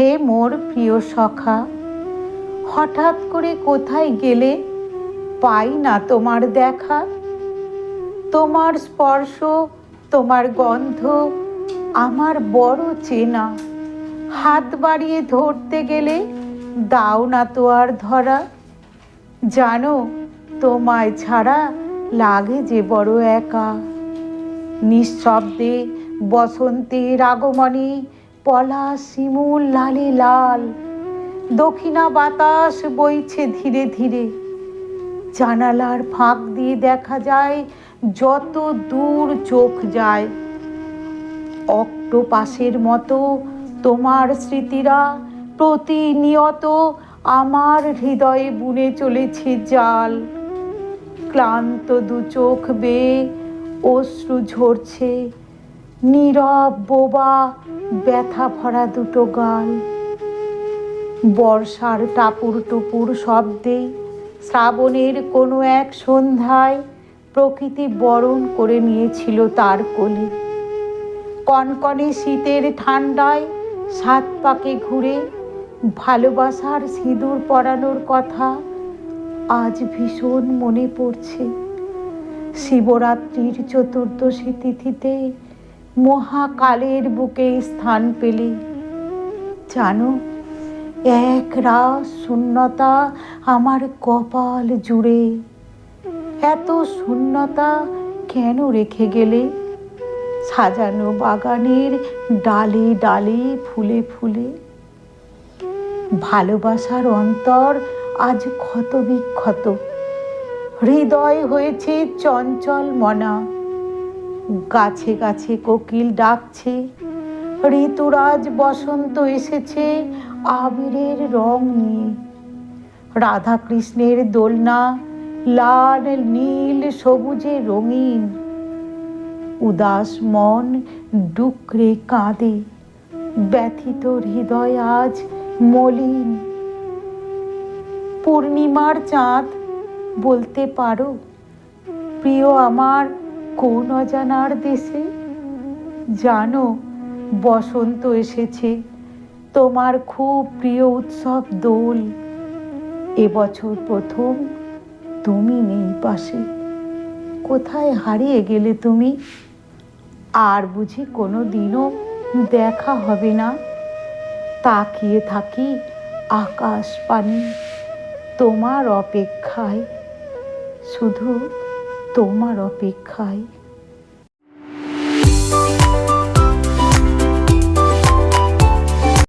হে মোর প্রিয় সখা, হঠাৎ করে কোথায় গেলে পাই না তোমার দেখা? তোমার স্পর্শ, তোমার গন্ধ আমার বড় চেনা। হাত বাড়িয়ে ধরতে গেলে দাও না তো আর ধরা। জানো, তোমায় ছাড়া লাগে যে বড় একা। নিঃশব্দে বসন্তের আগমনে পলাশ শিমুল লালে লাল, দক্ষিণা বাতাস বইছে ধীরে ধীরে। জানালার ফাঁক দিয়ে দেখা যায়, যত দূর চোখ যায়। অক্টোপাসের মতো তোমার স্মৃতিরা প্রতিনিয়ত আমার হৃদয়ে বুনে চলেছে জাল। ক্লান্ত দু চোখ বেয়ে অশ্রু ঝরছে নীরব বোবা, ব্যথা ভরা দুটো গাল বর্ষার টাপুর টুপুর শব্দে শ্রাবণের কোনো এক সন্ধ্যায় প্রকৃতি বরণ করে নিয়েছিল তার কোলে। কনকনে শীতের ঠান্ডায় সাত পাকে ঘুরে ভালোবাসার সিঁদুর পরানোর কথা আজ ভীষণ মনে পড়ছে। শিবরাত্রির চতুর্দশী তিথিতে মহাকালের বুকে স্থান পেলে। জানো, এক রাস শূন্যতা আমার কপাল জুড়ে। এত শূন্যতা কেন রেখে গেলে? সাজানো বাগানের ডালে ডালে ফুলে ফুলে। ভালোবাসার অন্তর আজ ক্ষত বিক্ষত হৃদয় হয়েছে চঞ্চল মনা। গাছে গাছে কোকিল ডাকছে। ঋতুরাজ বসন্ত এসেছে আবিরের রং নিয়ে। রাধা কৃষ্ণের দোলনা লাল, নীল, সবুজে রঙিন। উদাস মন ডুকরে কাঁদে। ব্যথিত হৃদয় আজ মলিন। পূর্ণিমার চাঁদ বলতে পারো? প্রিয় আমার কোন অজানার দেশে? জানো, বসন্ত এসেছে, তোমার খুব প্রিয় উৎসব দোল। এবছর প্রথম তুমি নেই পাশে। কোথায় হারিয়ে গেলে তুমি? আর বুঝি কোনো দিনও দেখা হবে না। তাকিয়ে থাকি আকাশ পানি তোমার অপেক্ষায়। শুধু তোমার অপেক্ষায়